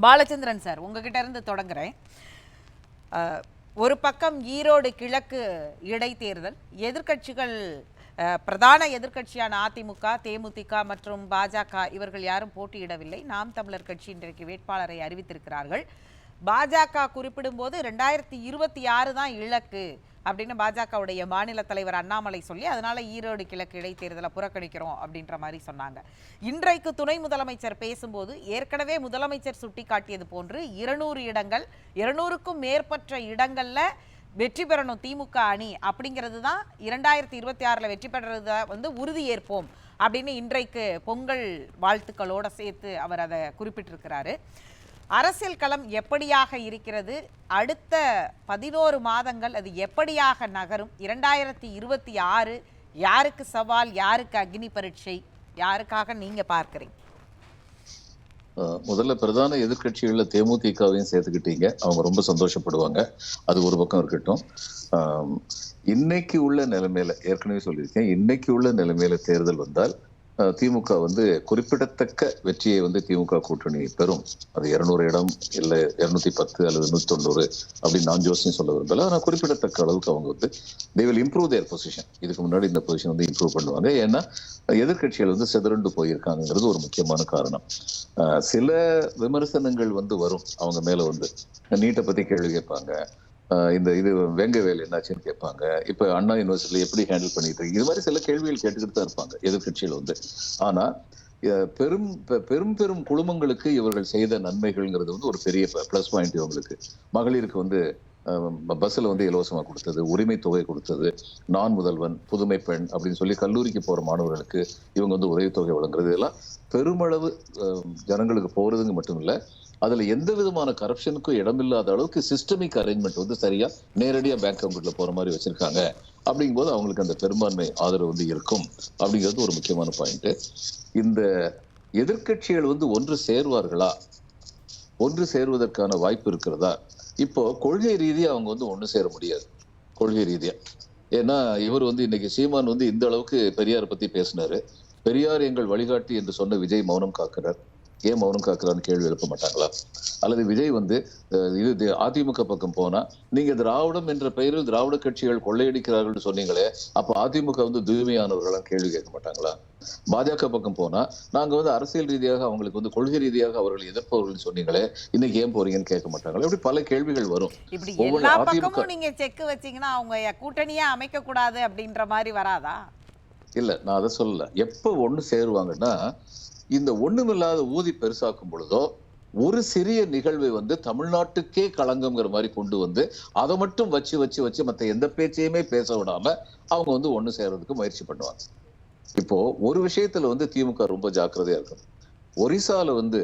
Balachandran sir உங்ககிட்ட இருந்து தொடங்குறேன். ஒரு பக்கம் ஈரோடு கிழக்கு இடைத்தேர்தல் எதிர்க்கட்சிகள் பிரதான எதிர்க்கட்சியான அதிமுக தேமுதிக மற்றும் பாஜக இவர்கள் யாரும் போட்டியிடவில்லை. நாம் தமிழர் கட்சி இன்றைக்கு வேட்பாளரை அறிவித்திருக்கிறார்கள். பாஜக குறிப்பிடும்போது ரெண்டாயிரத்தி இருபத்தி ஆறு தான் இலக்கு. அப்படின்னு பாஜகவுடைய மாநில தலைவர் அண்ணாமலை சொல்லி அதனால ஈரோடு கிழக்கு இடைத்தேர்தலை புறக்கணிக்கிறோம் அப்படின்ற மாதிரி சொன்னாங்க. இன்றைக்கு துணை முதலமைச்சர் பேசும்போது ஏற்கனவே முதலமைச்சர் சுட்டிக்காட்டியது போன்று இருநூறு இடங்கள் இருநூறுக்கும் மேற்பட்ட இடங்கள்ல வெற்றி பெறணும் திமுக அணி அப்படிங்கிறது தான் இரண்டாயிரத்தி இருபத்தி ஆறில் வெற்றி பெறத வந்து உறுதியேற்போம் அப்படின்னு இன்றைக்கு பொங்கல் வாழ்த்துக்களோட சேர்த்து அவர் அதை குறிப்பிட்டிருக்கிறாரு. அரசியல் களம் எப்படியாக இருக்கிறது? அடுத்த பதினோரு மாதங்கள் அது எப்படியாக நகரும்? இரண்டாயிரத்தி இருபத்தி ஆறு யாருக்கு சவால் யாருக்கு அக்னி பரீட்சை? யாருக்காக நீங்க பார்க்கறீங்க? அஹ் முதல்ல பிரதான எதிர்கட்சிகளில் தேமுதிகவையும் சேர்த்துக்கிட்டீங்க. அவங்க ரொம்ப சந்தோஷப்படுவாங்க. அது ஒரு பக்கம் இருக்கட்டும். இன்னைக்கு உள்ள நிலைமையில ஏற்கனவே சொல்லியிருக்கேன். இன்னைக்கு உள்ள நிலைமையில தேர்தல் வந்தால் திமுக வந்து குறிப்பிடத்தக்க வெற்றியை வந்து திமுக கூட்டணி பெறும். அது இருநூறு இடம் இல்லை இருநூத்தி பத்து அல்லது நூத்தி தொண்ணூறு அப்படின்னு நான் ஜோசியம் சொல்ல விரும்பல. ஆனால் குறிப்பிடத்தக்க அளவுக்கு அவங்க வந்து they will improve their position இதுக்கு முன்னாடி இந்த பொசிஷன் வந்து இம்ப்ரூவ் பண்ணுவாங்க. ஏன்னா எதிர்க்கட்சிகள் வந்து சிதறண்டு போயிருக்காங்கிறது ஒரு முக்கியமான காரணம். சில விமர்சனங்கள் வந்து வரும் அவங்க மேல வந்து. நீட்டை பத்தி கேள்வி கேட்பாங்க. இந்த இது வெங்க வேலை என்னாச்சுன்னு கேட்பாங்க. இப்ப அண்ணா யூனிவர்சிட்டியில எப்படி ஹேண்டில் பண்ணிட்டு இருக்கு? இது மாதிரி சில கேள்விகள் கேட்டுக்கிட்டு தான் இருப்பாங்க எதிர்கட்சியில் வந்து. ஆனா பெரும் பெ- பெரும் பெரும் குழுமங்களுக்கு இவர்கள் செய்த நன்மைகள்ங்கிறது வந்து ஒரு பெரிய ப்ளஸ் பாயிண்ட் இவங்களுக்கு. மகளிருக்கு வந்து பஸ்ஸில் வந்து இலவசமாக கொடுத்தது உரிமை தொகை கொடுத்தது நான் முதல்வன் புதுமை பெண் அப்படின்னு சொல்லி கல்லூரிக்கு போற மாணவர்களுக்கு இவங்க வந்து உதவித்தொகை வழங்குறது. இதெல்லாம் பெருமளவு ஜனங்களுக்கு போறதுங்க மட்டும் இல்ல அதுல எந்த விதமான கரப்ஷனுக்கும் இடமில்லாத அளவுக்கு சிஸ்டமிக் அரேஞ்ச்மெண்ட் வந்து சரியா நேரடியா பேங்க் அக்கௌண்ட்டில் போற மாதிரி வச்சிருக்காங்க. அப்படிங்கும்போது அவங்களுக்கு அந்த பெரும்பான்மை ஆதரவு வந்து இருக்கும். அப்படிங்கிறது ஒரு முக்கியமான பாயிண்ட் இந்த எதிர்க்கட்சிகள் வந்து ஒன்று சேர்வார்களா? ஒன்று சேருவதற்கான வாய்ப்பு இருக்கிறதா? இப்போ கொள்கை ரீதியாக அவங்க வந்து ஒன்று சேர முடியாது. கொள்கை ரீதியாக ஏன்னா இவர் வந்து இன்னைக்கு சீமான் வந்து இந்த அளவுக்கு பெரியார் பத்தி பேசினாரு. பெரியார் எங்கள் வழிகாட்டி என்று சொன்ன விஜய் மௌனம் காக்கிறார். ஏன் மௌனம் காக்கிறான்னு கேள்வி எழுப்ப மாட்டாங்களா? அல்லது விஜய் வந்து இது அதிமுக பக்கம் போனா நீங்க திராவிடம் என்ற பெயரில் திராவிட கட்சிகள் கொள்ளையடிக்கிறார்கள் சொன்னீங்களே அப்ப அதிமுக வந்து தூய்மையானவர்களாம் கேள்வி கேட்க மாட்டாங்களா? பாஜக பக்கம் போனா நாங்க வந்து அரசியல் ரீதியாக அவங்களுக்கு வந்து கொள்கை ரீதியாக அவர்கள் எதிர்ப்பவர்கள் சொன்னீங்களே இன்னைக்கு ஏன் போறீங்கன்னு கேட்க மாட்டாங்களா? இப்படி பல கேள்விகள் வரும். எல்லா பக்கமும் நீங்க செக் வச்சீங்கன்னா அவங்க கூட்டணியா அமைக்க கூடாது அப்படின்ற மாதிரி வராதா? இல்ல நான் அதை சொல்லல. எப்ப ஒண்ணு சேருவாங்கன்னா இந்த ஒண்ணுமில்லாத ஊதி பெருசாக்கும் பொழுதோ ஒரு சிறிய நிகழ்வை வந்து தமிழ்நாட்டுக்கே களங்கம்ங்கிற மாதிரி கொண்டு வந்து அதை மட்டும் வச்சு வச்சு வச்சு மற்ற எந்த பேச்சையுமே பேச விடாம அவங்க வந்து ஒன்று சேர்றதுக்கு முயற்சி பண்ணுவாங்க. இப்போ ஒரு விஷயத்துல வந்து திமுக ரொம்ப ஜாக்கிரதையா இருக்கும் ஒரிசால வந்து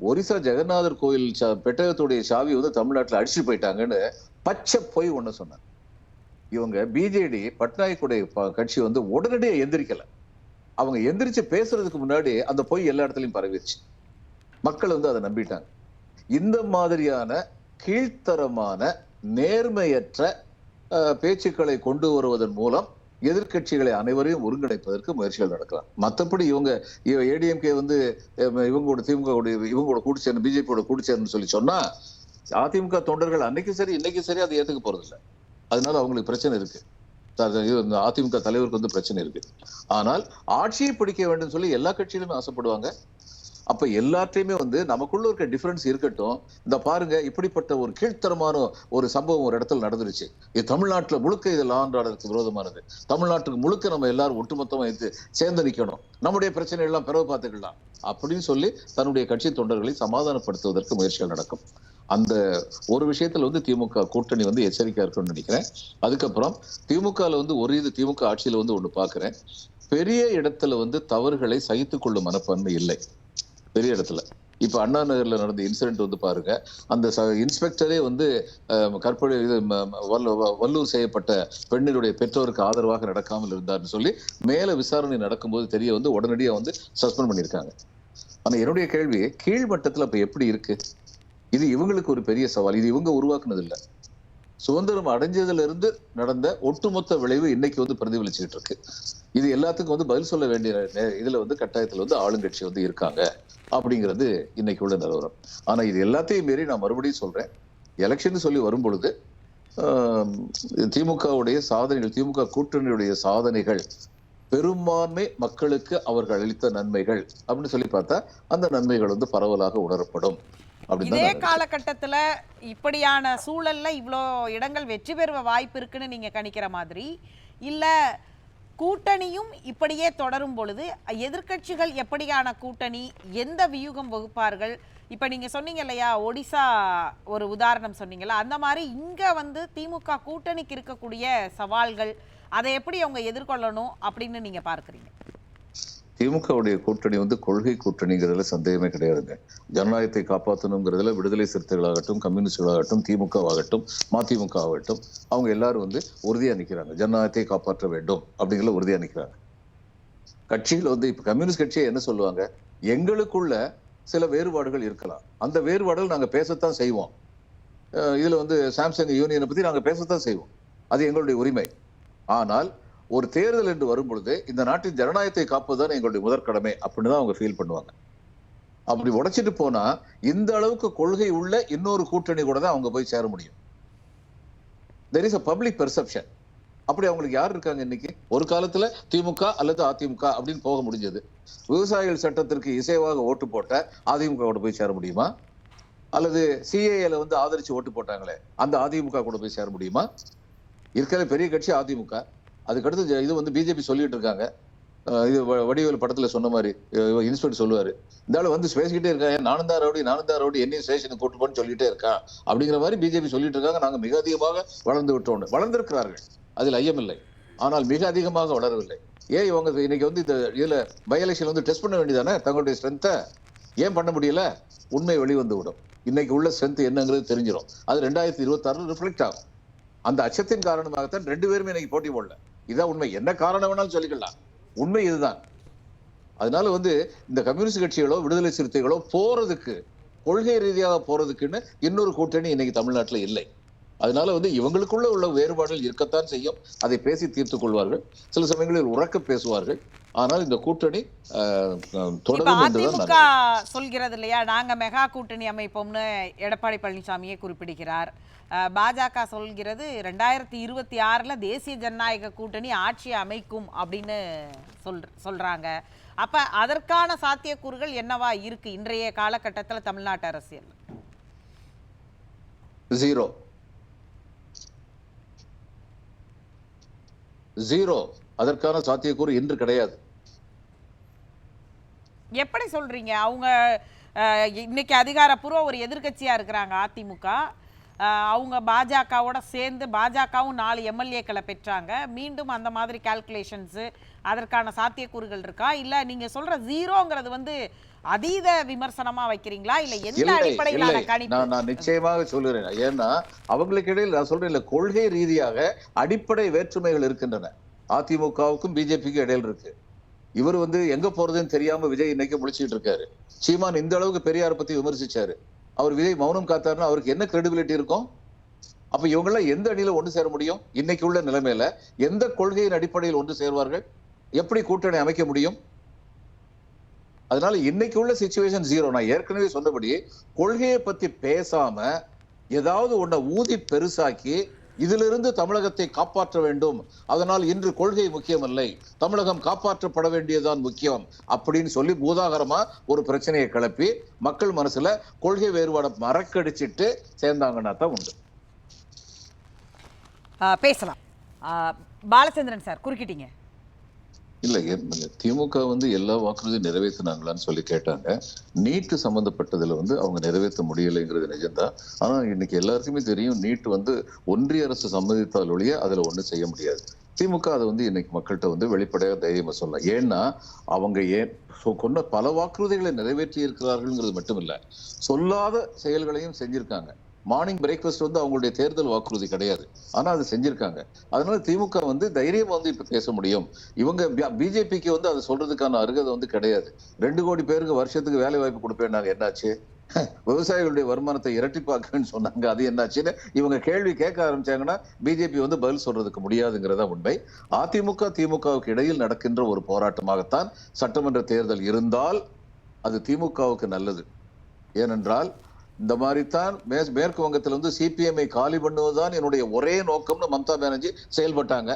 ஒரிசா ஜெகநாதர் கோயில் சா- பெட்டகத்துடைய சாவி வந்து தமிழ்நாட்டில் அடிச்சுட்டு போயிட்டாங்கன்னு பச்சை பொய் ஒன்று சொன்னாங்க. இவங்க பிஜேடி பட்நாயக்குடைய கட்சி வந்து உடனடியாக எந்திரிக்கலை. அவங்க எந்திரிச்சு பேசுறதுக்கு முன்னாடி அந்த பொய் எல்லா இடத்துலயும் பரவிடுச்சு மக்கள் வந்து அதை நம்பிட்டாங்க. இந்த மாதிரியான கீழ்த்தரமான நேர்மையற்ற பேச்சுக்களை கொண்டு வருவதன் மூலம் எதிர்க்கட்சிகளை அனைவரையும் ஒருங்கிணைப்பதற்கு முயற்சிகள் நடக்கலாம். மத்தபடி இவங்க ஏடிஎம்கே வந்து இவங்களோட திமுக இவங்களோட கூட்டு சேர்ந்து பிஜேபியோட கூட்டு சேர்ந்து சொல்லி சொன்னா அதிமுக தொண்டர்கள் அன்னைக்கும் சரி இன்னைக்கும் சரி அதை ஏத்துக்க போறது இல்லை அதனால அவங்களுக்கு பிரச்சனை இருக்கு. அதிமுக தலைவருக்கு வந்து பிரச்சனை இருக்கு. ஆனால் ஆட்சியை பிடிக்க வேண்டும் சொல்லி எல்லா கட்சியிலுமே ஆசைப்படுவாங்க. அப்ப எல்லாத்தையுமே வந்து நமக்குள்ள இருக்க டிஃபரன்ஸ் இருக்கட்டும். இந்த பாருங்க இப்படிப்பட்ட ஒரு கீழ்த்தரமான ஒரு சம்பவம் ஒரு இடத்துல நடந்துருச்சு. இது தமிழ்நாட்டுல முழுக்க இது லா விரோதமானது. தமிழ்நாட்டுக்கு முழுக்க நம்ம எல்லாரும் ஒட்டுமொத்தமா இது சேர்ந்து நிக்கணும். நம்முடைய பிரச்சனை எல்லாம் பிறகு பார்த்துக்கலாம். அப்படின்னு சொல்லி தன்னுடைய கட்சி தொண்டர்களை சமாதானப்படுத்துவதற்கு முயற்சிகள் நடக்கும். அந்த ஒரு விஷயத்துல வந்து திமுக கூட்டணி வந்து எச்சரிக்கையா இருக்கும்னு நினைக்கிறேன். அதுக்கப்புறம் திமுகல வந்து ஒரு இது திமுக ஆட்சியில வந்து ஒண்ணு பாக்குறேன். பெரிய இடத்துல வந்து தவறுகளை சகித்துக்கொள்ளும் மனப்பான்மை இல்லை. பெரிய இடத்துல. இப்ப அண்ணா நகர்ல நடந்த இன்சிடென்ட் வந்து பாருங்க. அந்த ச- இன்ஸ்பெக்டரே வந்து கற்பழி இது வ- வல்லூர் செய்யப்பட்ட பெண்ணினுடைய பெற்றோருக்கு ஆதரவாக நடக்காமல் இருந்தார்னு சொல்லி மேல விசாரணை நடக்கும்போது தெரிய வந்து உடனடியா வந்து சஸ்பெண்ட் பண்ணியிருக்காங்க. ஆனா என்னுடைய கேள்வி கீழ் மட்டத்துல அப்ப எப்படி இருக்கு? இது இவங்களுக்கு ஒரு பெரிய சவால். இது இவங்க உருவாக்குனது இல்ல சுதந்திரம் அடைஞ்சதுல இருந்து நடந்த ஒட்டுமொத்த விளைவு இன்னைக்கு வந்து பிரதிபலிச்சுட்டு இருக்கு. இது எல்லாத்துக்கும் வந்து பதில் சொல்ல வேண்டிய நே- இதுல வந்து கட்டாயத்துல வந்து ஆளுங்கட்சி வந்து இருக்காங்க அப்படிங்கிறது இன்னைக்கு உள்ள நிலவரம். ஆனா இது எல்லாத்தையும் மீறி நான் மறுபடியும் சொல்றேன். எலெக்ஷன் சொல்லி வரும் பொழுது திமுகவுடைய சாதனைகள் திமுக கூட்டணியுடைய சாதனைகள் பெரும்பான்மை மக்களுக்கு அவர்கள் அளித்த நன்மைகள் அப்படின்னு சொல்லி பார்த்தா அந்த நன்மைகள் வந்து பரவலாக உணரப்படும். இதே. காலகட்டத்துல இப்படியான சூழல்ல இவ்வளோ இடங்கள் வெற்றி பெறுவ வாய்ப்பு இருக்குன்னு நீங்க கணிக்கிற மாதிரி இல்ல கூட்டணியும் இப்படியே தொடரும் பொழுது எதிர்க்கட்சிகள் எப்படியான கூட்டணி எந்த வியூகம் வகுப்பார்கள் இப்ப நீங்க சொன்னீங்க இல்லையா ஒடிசா ஒரு உதாரணம் சொன்னீங்கல்ல அந்த மாதிரி இங்க வந்து திமுக கூட்டணிக்கு இருக்கக்கூடிய சவால்கள் அதை எப்படி அவங்க எதிர்கொள்ளணும் அப்படின்னு நீங்க பார்க்கறீங்க திமுகவுடைய கூட்டணி வந்து கொள்கை கூட்டணிங்கிறதுல சந்தேகமே கிடையாதுங்க. ஜனநாயகத்தை காப்பாற்றணுங்கிறதுல விடுதலை சிறுத்தைகளாகட்டும் கம்யூனிஸ்டுகளாகட்டும் திமுகவாகட்டும் மதிமுக ஆகட்டும் அவங்க எல்லாரும் வந்து உறுதியாக நிற்கிறாங்க ஜனநாயகத்தை காப்பாற்ற வேண்டும் அப்படிங்கிற உறுதியாக நிற்கிறாங்க கட்சியில் வந்து இப்ப கம்யூனிஸ்ட் கட்சியை என்ன சொல்லுவாங்க? எங்களுக்குள்ள சில வேறுபாடுகள் இருக்கலாம். அந்த வேறுபாடுகள் நாங்க பேசத்தான் செய்வோம். இதில் இதுல வந்து சாம்சங் யூனியனை பத்தி நாங்க பேசத்தான் செய்வோம். அது எங்களுடைய உரிமை. ஆனால் ஒரு தேர்தல் என்று வரும்பொழுது இந்த நாட்டின் ஜனநாயகத்தை காப்பதுதான் எங்களுடைய முதற்கடமை அப்படின்னு தான் அவங்க ஃபீல் பண்ணுவாங்க. அப்படி உடைச்சிட்டு போனா இந்த அளவுக்கு கொள்கை உள்ள இன்னொரு கூட்டணி கூட தான் அவங்க போய் சேர முடியும். There is a public perception அப்படி அவங்களுக்கு யார் இருக்காங்க இன்னைக்கு? ஒரு காலத்துல திமுக அல்லது அதிமுக அப்படின்னு போக முடிஞ்சது. விவசாயிகள் சட்டத்திற்கு இசைவாக ஓட்டு போட்ட அதிமுக கூட போய் சேர முடியுமா? அல்லது சிஏஏல வந்து ஆதரிச்சு ஓட்டு போட்டாங்களே அந்த அதிமுக கூட போய் சேர முடியுமா? இருக்கிற பெரிய கட்சி அதிமுக. அதுக்கடுத்து இது வந்து பிஜேபி சொல்லிட்டு இருக்காங்க இது வ- படத்துல சொன்ன மாதிரி இன்ஸ்பெக்டர் சொல்லுவாரு. இந்த வந்து பேசிக்கிட்டே இருக்காங்க நானும் தான் ரவுடி நானும் தான் ரவுடி என்னையும் ஸ்டேஷனுக்கு கூட்டு போன்னு சொல்லிட்டே இருக்கான் அப்படிங்கிற மாதிரி பிஜேபி சொல்லிட்டு இருக்காங்க நாங்க மிக அதிகமாக வளர்ந்து விட்டோம் வளர்ந்திருக்கிறார்கள். அதில் ஐயமில்லை. ஆனால் மிக அதிகமாக வளரவில்லை. ஏன் இவங்க இன்னைக்கு வந்து இந்த இதுல பை எலெக்ஷன் வந்து டெஸ்ட் பண்ண வேண்டியதானே? தங்களுடைய ஸ்ட்ரென்த்தை ஏன் பண்ண முடியல? உண்மை வெளிவந்து விடும் இன்னைக்கு உள்ள ஸ்ட்ரென்த் என்னங்கிறது தெரிஞ்சிடும் அது ரெண்டாயிரத்தி இருபத்தாறுல ரிஃப்ளெக்ட் ஆகும். அந்த அச்சத்தின் காரணமாகத்தான் ரெண்டு பேருமே இன்னைக்கு போட்டி போடல. இதான் உண்மை. என்ன காரணம் வேணாலும் சொல்லிக்கலாம். உண்மை இதுதான். அதனால வந்து இந்த கம்யூனிஸ்ட் கட்சிகளோ விடுதலை சிறுத்தைகளோ போறதுக்கு கொள்கை ரீதியாக போறதுக்குன்னு இன்னொரு கூட்டணி இன்னைக்கு தமிழ்நாட்டுல இல்லை. அதனால வந்து இவங்களுக்குள்ள உள்ள வேறுபாடுகள் இருக்கத்தான் செய்யும். அதை பேசி தீர்த்துக் கொள்வார்கள். சில சமயங்களில் உறக்க பேசுவார்கள். ஆனால் இந்த கூட்டணி அதிமுக சொல்கிறது இல்லையா நாங்க மெகா கூட்டணி அமைப்போம்னு எடப்பாடி பழனிசாமியே குறிப்பிடுகிறார். பாஜக சொல்கிறது ரெண்டாயிரத்தி இருபத்தி ஆறுல தேசிய ஜனநாயக கூட்டணி ஆட்சி அமைக்கும் அப்படின்னு சொல் சொல்றாங்க. அப்ப அதற்கான சாத்தியக்கூறுகள் என்னவா இருக்கு இன்றைய காலகட்டத்துல தமிழ்நாட்டு அரசியல்? ஜீரோ ஜீரோ அதற்கான சாத்தியக்கூறு இன்று கிடையாது. எப்படி சொல்றீங்க? அவங்க இன்னைக்கு அதிகாரப்பூர்வ ஒரு எதிர்க்கட்சியா இருக்கிறாங்க அதிமுக. அவங்க பாஜகவோட சேர்ந்து பாஜகவும் நாலு எம்எல்ஏக்களை பெற்றாங்க. மீண்டும் அந்த மாதிரி கால்குலேஷன்ஸ் அதற்கான சாத்தியக்கூறுகள் இருக்கா? இல்ல நீங்க சொல்ற ஜீரோங்கிறது வந்து அதீத விமர்சனமா வைக்கிறீங்களா? இல்ல எந்த அடிப்படையிலான நான் நிச்சயமாக சொல்லுறேன். ஏன்னா அவங்களுக்கு இடையில் நான் சொல்றேன் இல்ல கொள்கை ரீதியாக அடிப்படை வேற்றுமைகள் இருக்கின்றன. அதிமுகவுக்கும் பிஜேபிக்கும் இடையில இருக்கு. இவர் வந்து எங்க போறதுன்னு தெரியாம விஜய் இன்னைக்கு முடிச்சிட்டு இருக்காரு. சீமான் இந்த அளவுக்கு பெரியார் பத்தி விமர்சிச்சாரு. அவர் விஜய் மௌனம் காத்தாருன்னா அவருக்கு என்ன கிரெடிபிலிட்டி இருக்கும்? அப்ப இவங்கெல்லாம் எந்த அணியில ஒன்று சேர முடியும்? இன்னைக்கு உள்ள நிலைமையில எந்த கொள்கையின் அடிப்படையில் ஒன்று சேர்வார்கள்? எப்படி கூட்டணி அமைக்க முடியும்? அதனால இன்னைக்கு உள்ள சுச்சுவேஷன் ஜீரோ நான் ஏற்கனவே சொன்னபடி கொள்கையை பத்தி பேசாம ஏதாவது ஒன்றை ஊதி பெருசாக்கி இதிலிருந்து தமிழகத்தை காப்பாற்ற வேண்டும். அதனால் இன்று கொள்கை முக்கியமல்லை. தமிழகம் காப்பாற்றப்பட வேண்டியதுதான் முக்கியம். அப்படின்னு சொல்லி பூதாகரமா ஒரு பிரச்சனையை கிளப்பி மக்கள் மனசுல கொள்கை வேறுபாடை மறக்கடிச்சிட்டு சேர்ந்தாங்கன்னா தான் உண்டு பேசலாம். பாலச்சந்திரன் சார் குறுக்கிட்டீங்க. இல்லை திமுக வந்து எல்லா வாக்குறுதியும் நிறைவேற்றினாங்களான்னு சொல்லி கேட்டாங்க. நீட்டு சம்மந்தப்பட்டதில் வந்து அவங்க நிறைவேற்ற முடியலைங்கிறது நிஜம்தான். ஆனால் இன்னைக்கு எல்லாருக்குமே தெரியும் நீட் வந்து ஒன்றிய அரசு சம்மதித்தால் ஒழிய அதில் ஒன்றும் செய்ய முடியாது. திமுக அதை வந்து இன்னைக்கு மக்கள்கிட்ட வந்து வெளிப்படையாக தைரியமாக சொல்லலாம். ஏன்னா அவங்க ஏன் கொண்ட பல வாக்குறுதிகளை நிறைவேற்றி இருக்கிறார்கள்ங்கிறது மட்டும் இல்லை சொல்லாத செயல்களையும் செஞ்சிருக்காங்க. மார்னிங் பிரேக்ஃபாஸ்ட் வந்து அவங்களுடைய தேர்தல் வாக்குறுதி கிடையாது. ஆனால் அது செஞ்சிருக்காங்க. அதனால திமுக வந்து தைரியம் வந்து இப்போ பேச முடியும். இவங்க பிஜேபிக்கு வந்து அதை சொல்றதுக்கான அருகதை வந்து கிடையாது. ரெண்டு கோடி பேருக்கு வருஷத்துக்கு வேலை வாய்ப்பு கொடுப்பேன்னாங்க. என்னாச்சு? விவசாயிகளுடைய வருமானத்தை இரட்டிப்பாக்குன்னு சொன்னாங்க. அது என்னாச்சுன்னு இவங்க கேள்வி கேட்க ஆரம்பிச்சாங்கன்னா பிஜேபி வந்து பதில் சொல்றதுக்கு முடியாதுங்கிறதா உண்மை. அதிமுக திமுகவுக்கு இடையில் நடக்கின்ற ஒரு போராட்டமாகத்தான் சட்டமன்ற தேர்தல் இருந்தால் அது திமுகவுக்கு நல்லது. ஏனென்றால் இந்த மாதிரி தான் மேற்கு வங்கத்தில் வந்து சிபிஎம்ஐ காலி பண்ணுவதுதான் என்னுடைய ஒரே நோக்கம்னு மம்தா பானர்ஜி செயல்பட்டாங்க.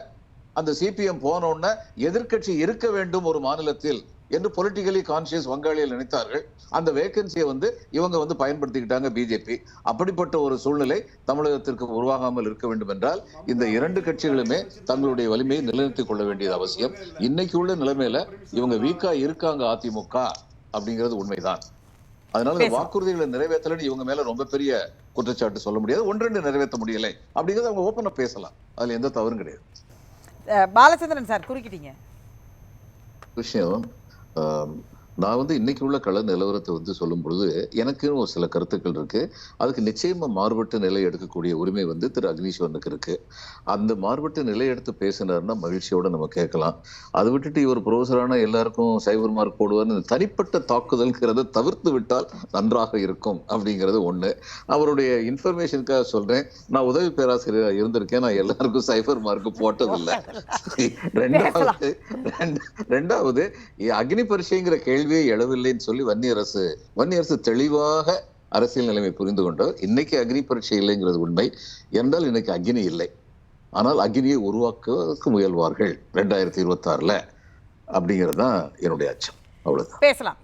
அந்த சிபிஎம் போன எதிர்கட்சி எதிர்க்கட்சி இருக்க வேண்டும் ஒரு மாநிலத்தில் என்று பொலிட்டிக்கலி கான்சியஸ் வங்காளியில் நினைத்தார்கள். அந்த வேகன்சியை வந்து இவங்க வந்து பயன்படுத்திக்கிட்டாங்க பிஜேபி அப்படிப்பட்ட ஒரு சூழ்நிலை தமிழகத்திற்கு உருவாகாமல் இருக்க வேண்டும் என்றால் இந்த இரண்டு கட்சிகளுமே தங்களுடைய வலிமையை நிலைநிறுத்திக் கொள்ள வேண்டியது அவசியம். இன்னைக்கு உள்ள நிலைமையில இவங்க வீக்கா இருக்காங்க அதிமுக அப்படிங்கிறது உண்மைதான். அதனால இந்த. வாக்குறுதிகளை நிறைவேற்றலன்னு இவங்க மேல ரொம்ப பெரிய குற்றச்சாட்டு சொல்ல முடியாது. ஒன்றெண்டு நிறைவேற்ற முடியலை. அப்படிங்கறத அவங்க ஓப்பனா பேசலாம். அதுல எந்த தவறும் கிடையாது. பாலச்சந்திரன் சார் குறுக்கிட்டீங்க. விஷயம் நான் வந்து இன்னைக்கு உள்ள கள நிலவரத்தை வந்து சொல்லும் பொழுது எனக்குன்னு ஒரு சில கருத்துக்கள் இருக்கு. அதுக்கு நிச்சயமா மாறுபட்ட நிலை எடுக்கக்கூடிய உரிமை வந்து திரு அக்னீஸ்வரனுக்கு இருக்கு. அந்த மாறுபட்ட நிலை எடுத்து பேசினாருன்னா மகிழ்ச்சியோட நம்ம கேட்கலாம். அதை விட்டுட்டு இவர் ப்ரொஃபஸரான எல்லாருக்கும் சைபர் மார்க் போடுவார்னு தனிப்பட்ட தாக்குதல்ங்கிறத தவிர்த்து விட்டால் நன்றாக இருக்கும் அப்படிங்கிறது ஒண்ணு. அவருடைய இன்ஃபர்மேஷனுக்காக சொல்றேன். நான் உதவி பேராசிரியராக இருந்திருக்கேன். நான் எல்லாருக்கும் சைபர் மார்க் போட்டதில்லை. ரெண்டாவது ரெண்டு- ரெண்டாவது அக்னி பரீட்சைங்கிற கேள்வியே எழவில்லைன்னு சொல்லி வன்னிய அரசு வன்னிய அரசு தெளிவாக அரசியல் நிலைமை புரிந்து கொண்டவர் இன்னைக்கு அக்னி பரீட்சை இல்லைங்கிறது உண்மை. என்றால் இன்னைக்கு அக்னி இல்லை. ஆனால் அக்னியை உருவாக்குவதற்கு முயல்வார்கள். ரெண்டாயிரத்தி இருபத்தாறுல. அப்படிங்கிறது தான் என்னுடைய அச்சம். அவ்வளவுதான். பேசலாம்.